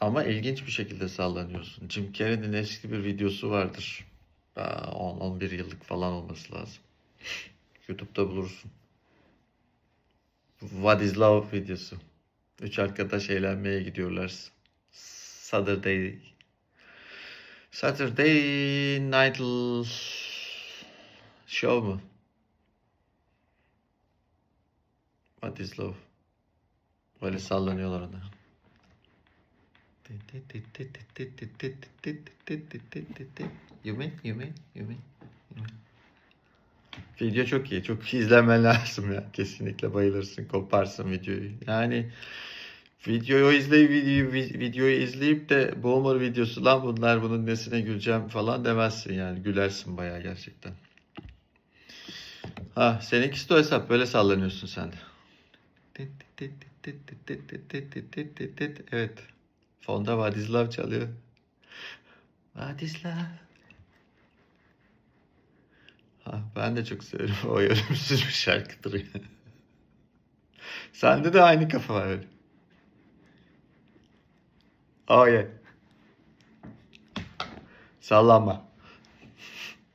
Ama ilginç bir şekilde sallanıyorsun. Jim Carrey'nin eski bir videosu vardır. Daha 10-11 yıllık falan olması lazım. YouTube'da bulursun. What is Love videosu. Üç arkadaş eğlenmeye gidiyorlar. Saturday Saturday Night Show mu? What is Love? Böyle sallanıyorlar ona. Yumi, Yumi, Yumi. Video çok iyi. Çok izlemen lazım ya. Kesinlikle bayılırsın. Koparsın videoyu. Yani videoyu izleyip videoyu, videoyu izleyip de boomer videosu lan bunlar bunun nesine güleceğim falan demezsin yani. Gülersin bayağı gerçekten. Ha seninkisi de o hesap. Böyle sallanıyorsun sen de. Evet. Fonda Vadislav çalıyor. Vadislav. Ha, ben de çok severim. O ölümsüz bir şarkıdır. ya. Sende de aynı kafa var öyle. Oh yeah. Sallanma.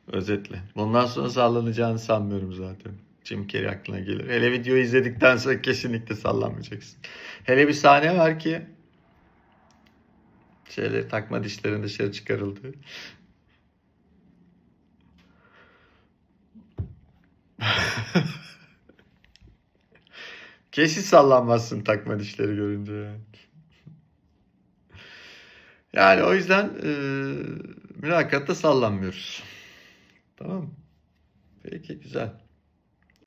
Özetle. Bundan sonra sallanacağını sanmıyorum zaten. Jim Carrey aklına gelir. Hele videoyu izledikten sonra kesinlikle sallanmayacaksın. Hele bir sahne var ki şeyleri takma dişlerin dışarı çıkarıldı. Kesin sallanmazsın takma dişleri görünce. Yani, yani o yüzden e, mülakatta sallanmıyoruz. Tamam mı? Peki güzel.